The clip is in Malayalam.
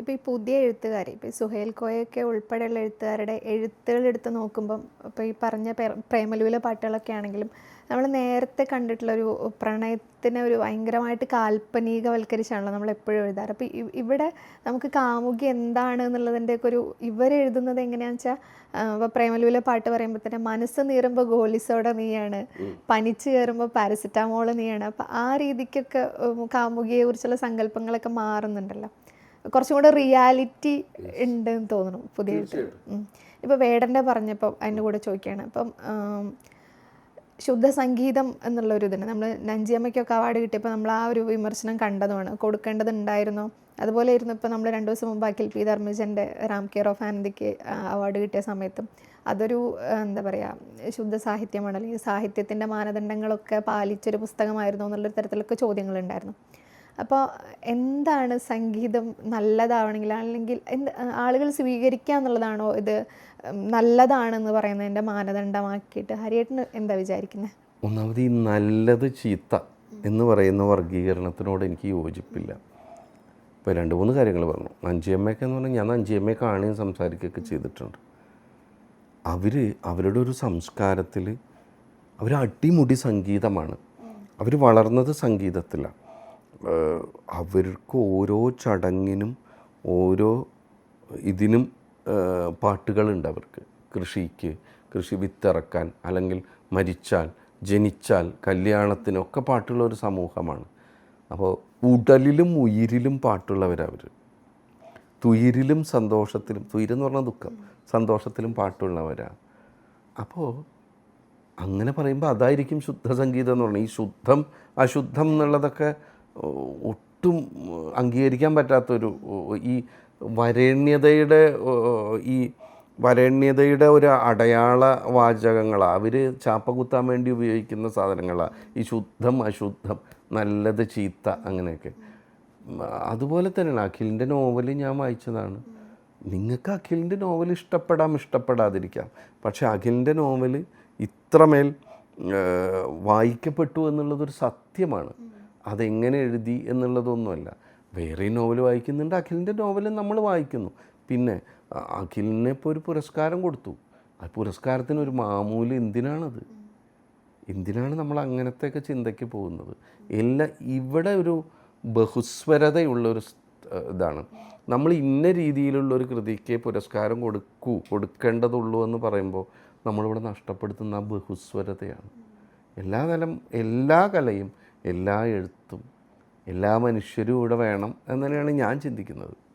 ഇപ്പോൾ ഈ പുതിയ എഴുത്തുകാർ ഇപ്പോൾ സുഹേൽ കോയൊക്കെ ഉൾപ്പെടെയുള്ള എഴുത്തുകാരുടെ എഴുത്തുകൾ എടുത്ത് നോക്കുമ്പം ഇപ്പോൾ ഈ പറഞ്ഞ പ്രേമലൂല പ്രേമലുവിലെ പാട്ടുകളൊക്കെ ആണെങ്കിലും നമ്മൾ നേരത്തെ കണ്ടിട്ടുള്ളൊരു പ്രണയത്തിനെ ഒരു ഭയങ്കരമായിട്ട് കാൽപ്പനികവൽക്കരിച്ചാണല്ലോ നമ്മൾ എപ്പോഴും എഴുതാറ്. അപ്പോൾ ഇവിടെ നമുക്ക് കാമുകി എന്താണ് എന്നുള്ളതിന്റെയൊക്കെ ഒരു ഇവരെഴുതുന്നത് എങ്ങനെയാണെന്ന് വെച്ചാൽ ഇപ്പോൾ പ്രേമലുവിലെ പാട്ട് പറയുമ്പോൾ തന്നെ മനസ്സ് നീറുമ്പോൾ ഗോളിസോടെ നീയാണ് പനിച്ച് കയറുമ്പോൾ പാരസിറ്റാമോൾ നീയാണ്. അപ്പോൾ ആ രീതിക്കൊക്കെ കാമുകിയെക്കുറിച്ചുള്ള കാമുകിയെ കുറിച്ചുള്ള സങ്കല്പങ്ങളൊക്കെ മാറുന്നുണ്ടല്ലോ. കുറച്ചും കൂടെ റിയാലിറ്റി ഉണ്ട് എന്ന് തോന്നുന്നു പുതിയ ഇപ്പോൾ വേടന്റെ പറഞ്ഞപ്പോൾ അതിന്റെ കൂടെ ചോദിക്കുകയാണ്. അപ്പം ശുദ്ധ സംഗീതം എന്നുള്ള ഒരു ഇതുണ്ട്. നമ്മൾ നഞ്ചിയമ്മയ്ക്കൊക്കെ അവാർഡ് കിട്ടിയപ്പോൾ നമ്മൾ ആ ഒരു വിമർശനം കണ്ടതുമാണ്. കൊടുക്കേണ്ടതുണ്ടായിരുന്നു. അതുപോലെ ഇരുന്നു ഇപ്പോൾ നമ്മൾ രണ്ട് ദിവസം മുമ്പ് അഖിൽ പി ധർമ്മജന്റെ റാം കെയർ ഓഫ് ആനന്ദിക്ക് അവാർഡ് കിട്ടിയ സമയത്തും. അതൊരു എന്താ പറയുക ശുദ്ധ സാഹിത്യമാണ്. അല്ലെങ്കിൽ സാഹിത്യത്തിന്റെ മാനദണ്ഡങ്ങളൊക്കെ പാലിച്ചൊരു പുസ്തകമായിരുന്നു എന്നുള്ളൊരു തരത്തിലൊക്കെ ചോദ്യങ്ങളുണ്ടായിരുന്നു. അപ്പോൾ എന്താണ് സംഗീതം നല്ലതാവണമെങ്കിൽ അല്ലെങ്കിൽ എന്ത് ആളുകൾ സ്വീകരിക്കുക എന്നുള്ളതാണോ ഇത് നല്ലതാണെന്ന് പറയുന്നതിന്റെ മാനദണ്ഡമാക്കിയിട്ട്? ഹരിയേട്ടന് എന്താ വിചാരിക്കുന്നത് ഒന്നാമത് ഈ നല്ലത് ചീത്ത എന്ന് പറയുന്ന വർഗീകരണത്തിനോട് എനിക്ക് യോജിപ്പില്ല. ഇപ്പോൾ രണ്ട് മൂന്ന് കാര്യങ്ങൾ പറഞ്ഞു. നഞ്ചിയമ്മയൊക്കെ എന്ന് പറഞ്ഞാൽ ഞാൻ നഞ്ചിയമ്മയെ കാണുകയും സംസാരിക്കുകയൊക്കെ ചെയ്തിട്ടുണ്ട്. അവർ അവരുടെ ഒരു സംസ്കാരത്തിൽ അവർ അടിമുടി സംഗീതമാണ്. അവർ വളർന്നത് സംഗീതത്തിലാണ്. അവർക്ക് ഓരോ ചടങ്ങിനും ഓരോ ഇതിനും പാട്ടുകളുണ്ട് അവർക്ക്. കൃഷിക്ക് കൃഷി വിത്തിറക്കാൻ അല്ലെങ്കിൽ മരിച്ചാൽ ജനിച്ചാൽ കല്യാണത്തിനൊക്കെ പാട്ടുള്ള ഒരു സമൂഹമാണ്. അപ്പോൾ ഉടലിലും ഉയിരിലും പാട്ടുള്ളവരവർ തുയിരിലും സന്തോഷത്തിലും തുയിരെന്ന് പറഞ്ഞാൽ ദുഃഖം സന്തോഷത്തിലും പാട്ടുള്ളവരാണ് അപ്പോൾ അങ്ങനെ പറയുമ്പോൾ അതായിരിക്കും ശുദ്ധ സംഗീതം എന്ന് പറഞ്ഞാൽ ഈ ശുദ്ധം അശുദ്ധം എന്നുള്ളതൊക്കെ ഒട്ടും അംഗീകരിക്കാൻ പറ്റാത്തൊരു ഈ വരേണ്യതയുടെ ഈ വരേണ്യതയുടെ ഒരു അടയാള വാചകങ്ങളാണ് അവർ ചാപ്പ കുത്താൻ വേണ്ടി ഉപയോഗിക്കുന്ന സാധനങ്ങളാണ് ഈ ശുദ്ധം അശുദ്ധം നല്ലത് ചീത്ത അങ്ങനെയൊക്കെ. അതുപോലെ തന്നെയാണ് അഖിലിന്റെ നോവൽ ഞാൻ വായിച്ചതാണ്. നിങ്ങൾക്ക് അഖിലിന്റെ നോവൽ ഇഷ്ടപ്പെടാം ഇഷ്ടപ്പെടാതിരിക്കാം. പക്ഷേ അഖിലിന്റെ നോവൽ ഇത്രമേൽ വായിക്കപ്പെട്ടു എന്നുള്ളതൊരു സത്യമാണ്. അതെങ്ങനെ എഴുതി എന്നുള്ളതൊന്നുമല്ല. വേറെ നോവൽ വായിക്കുന്നുണ്ട്. അഖിലിന്റെ നോവലും നമ്മൾ വായിക്കുന്നു. പിന്നെ അഖിലിനെ ഇപ്പോൾ ഒരു പുരസ്കാരം കൊടുത്തു. ആ പുരസ്കാരത്തിന് ഒരു മാമൂൽ എന്തിനാണത്? എന്തിനാണ് നമ്മൾ അങ്ങനത്തെയൊക്കെ ചിന്തയ്ക്ക് പോകുന്നത്? എല്ലാ ഇവിടെ ഒരു ബഹുസ്വരതയുള്ള ഒരു ഇതാണ്. നമ്മൾ ഇന്ന രീതിയിലുള്ള ഒരു കൃതിക്ക് പുരസ്കാരം കൊടുക്കൂ കൊടുക്കേണ്ടതുള്ളൂ എന്ന് പറയുമ്പോൾ നമ്മളിവിടെ നഷ്ടപ്പെടുത്തുന്ന ആ ബഹുസ്വരതയാണ്. എല്ലാ കലം എല്ലാ കലയും എല്ലാ എഴുത്തും എല്ലാ മനുഷ്യരും ഇവിടെ വേണം എന്ന് തന്നെയാണ് ഞാൻ ചിന്തിക്കുന്നത്.